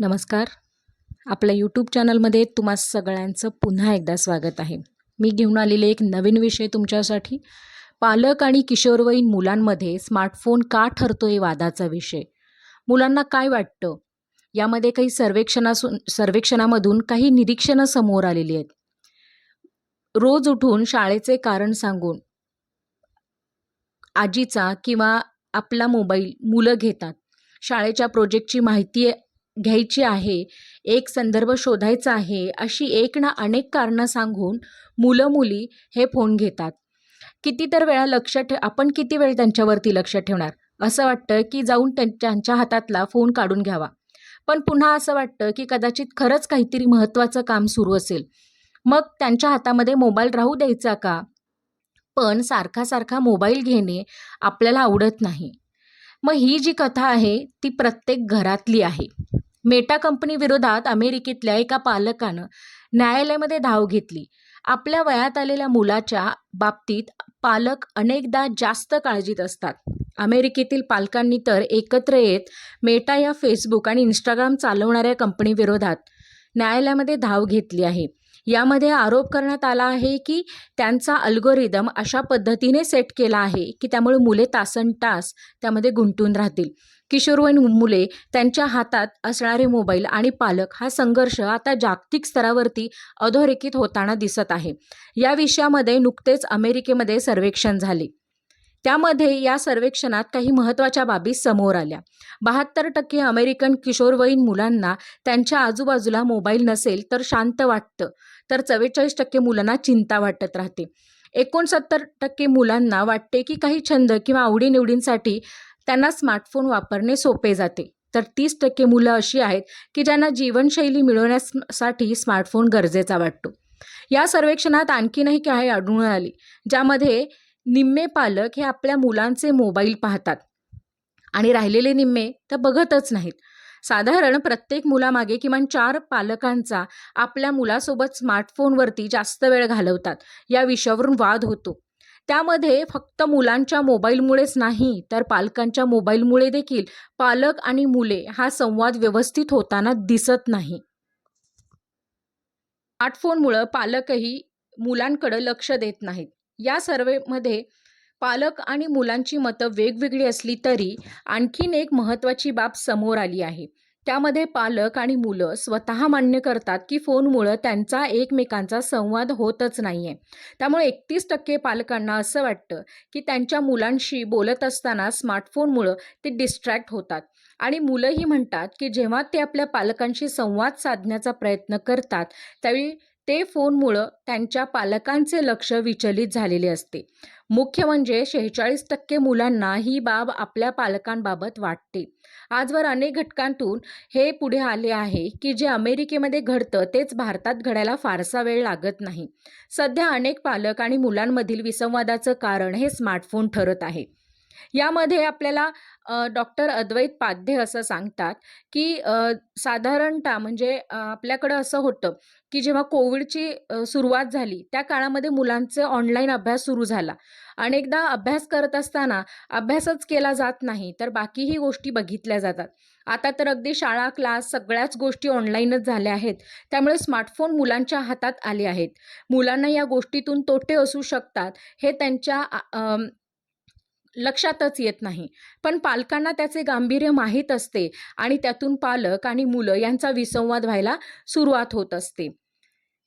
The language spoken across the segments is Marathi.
नमस्कार. आपल्या यूट्यूब चॅनलमध्ये तुम्हा सगळ्यांचं पुन्हा एकदा स्वागत आहे. मी घेऊन आलेले एक नवीन विषय तुमच्यासाठी. पालक आणि किशोरवयीन मुलांमध्ये स्मार्टफोन का ठरतो आहे वादाचा विषय? मुलांना काय वाटतं? यामध्ये काही सर्वेक्षणासून सर्वेक्षणामधून काही निरीक्षणं समोर आलेली आहेत. रोज उठून शाळेचे कारण सांगून आजीचा किंवा आपला मोबाईल मुलं घेतात. शाळेच्या प्रोजेक्टची माहिती घ्यायची आहे एक संदर्भ शोधायचा आहे अशी एक ना अनेक कारणं सांगून मुलं मुली हे फोन घेतात. किती तर वेळा लक्ष ठे आपण किती वेळ त्यांच्यावरती लक्ष ठेवणार? असं वाटतं की जाऊन त्यांच्या हातातला फोन काढून घ्यावा. पण पुन्हा असं वाटतं की कदाचित खरंच काहीतरी महत्त्वाचं काम सुरू असेल. मग त्यांच्या हातामध्ये मोबाईल राहू द्यायचा का? पण सारखा सारखा मोबाईल घेणे आपल्याला आवडत नाही. मग ही जी कथा आहे ती प्रत्येक घरातली आहे. मेटा कंपनी विरोधात अमेरिकेतल्या एका पालकानं न्यायालयामध्ये धाव घेतली. आपल्या वयात आलेल्या मुलाच्या बाबतीत पालक अनेकदा जास्त काळजीत असतात. अमेरिकेतील पालकांनी तर एकत्र येत मेटा या फेसबुक आणि इंस्टाग्राम चालवणाऱ्या कंपनीविरोधात न्यायालयामध्ये धाव घेतली आहे. यामध्ये आरोप करण्यात आला आहे की त्यांचा अल्गोरिदम अशा पद्धतीने सेट केला आहे की त्यामुळे मुले तासन तास त्यामध्ये गुंतून राहतील. किशोरवयीन मुले त्यांच्या हातात असणारे मोबाईल आणि पालक हा संघर्ष आता जागतिक स्तरावरती अधोरेखित होताना दिसत आहे. या विषयामध्ये नुकतेच अमेरिकेमध्ये सर्वेक्षण झाले. त्यामध्ये या सर्वेक्षणात काही महत्त्वाच्या बाबी समोर आल्या. बहात्तर टक्के अमेरिकन किशोरवयीन मुलांना त्यांच्या आजूबाजूला मोबाईल नसेल तर शांत वाटतं तर चव्वेचाळीस टक्के मुलांना चिंता वाटत राहते. एकोणसत्तर टक्के मुलांना वाटते की काही छंद किंवा आवडीनिवडींसाठी त्यांना स्मार्टफोन वापरणे सोपे जाते. तर तीस टक्के मुलं अशी आहेत की ज्यांना जीवनशैली मिळवण्यासाठी स्मार्टफोन गरजेचा वाटतो. या सर्वेक्षणात आणखीनही काही आढळून आली ज्यामध्ये निम्मे पालक हे आपल्या मुलांचे मोबाईल पाहतात. आणि राहिलेले निम्मे तर बघतच नाहीत. साधारण प्रत्येक मुलामागे किमान चार पालकांचा आपल्या मुलासोबत स्मार्टफोनवरती जास्त वेळ घालवतात. या विषयावरून वाद होतो. त्यामध्ये फक्त मुलांच्या मोबाईलमुळेच नाही तर पालकांच्या मोबाईलमुळे देखील पालक आणि मुले हा संवाद व्यवस्थित होताना दिसत नाही. स्मार्टफोनमुळं पालकही मुलांकडं लक्ष देत नाहीत. या सर्वेमध्ये पालक आणि मुलांची मतं वेगवेगळी असली तरी आणखीन एक महत्त्वाची बाब समोर आली आहे. त्यामध्ये पालक आणि मुलं स्वतः मान्य करतात की फोनमुळं त्यांचा एकमेकांचा संवाद होतच नाही आहे त्यामुळे एकतीस टक्के पालकांना असं वाटतं की त्यांच्या मुलांशी बोलत असताना स्मार्टफोनमुळं ते डिस्ट्रॅक्ट होतात. आणि मुलंही म्हणतात की जेव्हा ते आपल्या पालकांशी संवाद साधण्याचा प्रयत्न करतात त्यावेळी ते फोनमुळं त्यांच्या पालकांचे लक्ष विचलित झालेले असते. मुख्य म्हणजे शेहेचाळीस टक्के मुलांना ही बाब आपल्या पालकांबाबत वाटते. आजवर अनेक घटकांतून हे पुढे आले आहे की जे अमेरिकेमध्ये घडतं तेच भारतात घडायला फारसा वेळ लागत नाही. सध्या अनेक पालक आणि मुलांमधील विसंवादाचं कारण हे स्मार्टफोन ठरत आहे. यामध्ये आपल्याला डॉक्टर अद्वैत पाध्ये असं सांगतात की साधारणतः म्हणजे आपल्याकडं असं होतं की जेव्हा कोविडची सुरुवात झाली त्या काळामध्ये मुलांचे ऑनलाईन अभ्यास सुरू झाला. अनेकदा अभ्यास करत असताना अभ्यासच केला जात नाही तर बाकीही गोष्टी बघितल्या जातात. आता तर अगदी शाळा क्लास सगळ्याच गोष्टी ऑनलाईनच झाल्या आहेत. त्यामुळे स्मार्टफोन मुलांच्या हातात आले आहेत. मुलांना या गोष्टीतून तोटे असू शकतात हे त्यांच्या लक्षातच येत नाही. पण पालकांना त्याचे गांभीर्य माहीत असते आणि त्यातून पालक आणि मुलं यांचा विसंवाद व्हायला सुरुवात होत असते.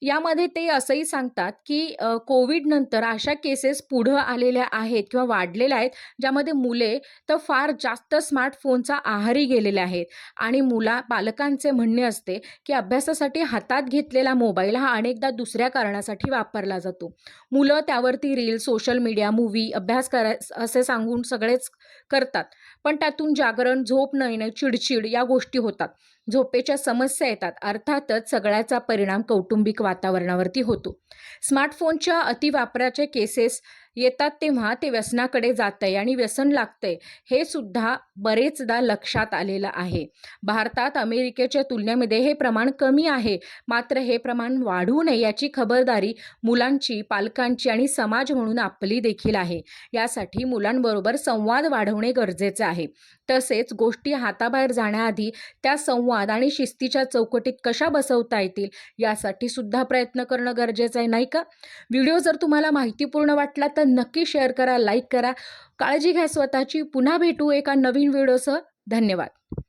यामध्ये ते असंही सांगतात की कोविडनंतर अशा केसेस पुढं आलेल्या आहेत किंवा वाढलेल्या आहेत ज्यामध्ये मुले तर फार जास्त स्मार्टफोनचा आहारी गेलेले आहेत. आणि मुला पालकांचे म्हणणे असते की अभ्यासासाठी हातात घेतलेला मोबाईल हा अनेकदा दुसऱ्या कारणासाठी वापरला जातो. मुलं त्यावरती रील सोशल मीडिया मूवी अभ्यास कराय असे सांगून सगळेच करतात. पण त्यातून जागरण झोप न येणं चिडचिड या गोष्टी होतात. झोपेच्या समस्या येतात. अर्थातच सगळ्याचा परिणाम कौटुंबिक वातावरणावरती होतो. स्मार्टफोनच्या अतिवापराच्या केसेस येतात तेव्हा ते व्यसनाकडे जातंय आणि व्यसन लागतंय. हे सुद्धा बरेचदा लक्षात आलेलं आहे. भारतात अमेरिकेच्या तुलनेमध्ये हे प्रमाण कमी आहे. मात्र हे प्रमाण वाढू नये याची खबरदारी मुलांची पालकांची आणि समाज म्हणून आपली देखील आहे. यासाठी मुलांबरोबर संवाद वाढवणे गरजेचे आहे. तसेच गोष्टी हाताबाहेर जाण्याआधी त्या संवाद आणि शिस्तीच्या चौकटीत कशा बसवता येतील यासाठी सुद्धा प्रयत्न करणं गरजेचं आहे नाही का? व्हिडिओ जर तुम्हाला माहितीपूर्ण वाटला तर नक्की शेअर करा लाईक करा. काळजी घ्या स्वतःची. पुन्हा भेटू एका नवीन व्हिडिओसह धन्यवाद.